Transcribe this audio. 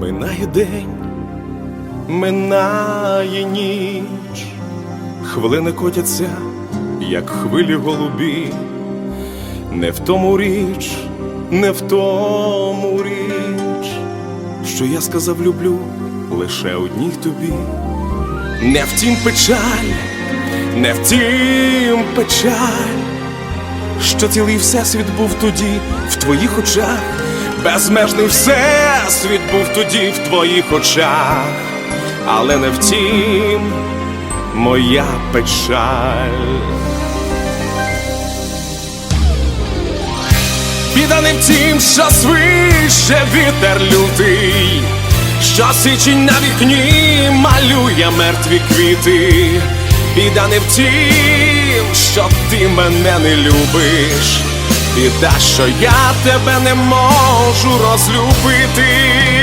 Минає день, минає ніч, хвилини котяться, як хвилі голубі, не в тому річ, не в тому річ, що я сказав люблю лише одній тобі. Не втім печаль, не втім печаль, що цілий всесвіт був тоді в твоїх очах, безмежний всесвіт був тоді в твоїх очах, але не втім моя печаль. Біда не в тім, що свище вітер лютий, що січень на вікні малює мертві квіти. Біда не в тім, що ти мене не любиш. Біда, що я тебе не можу розлюбити.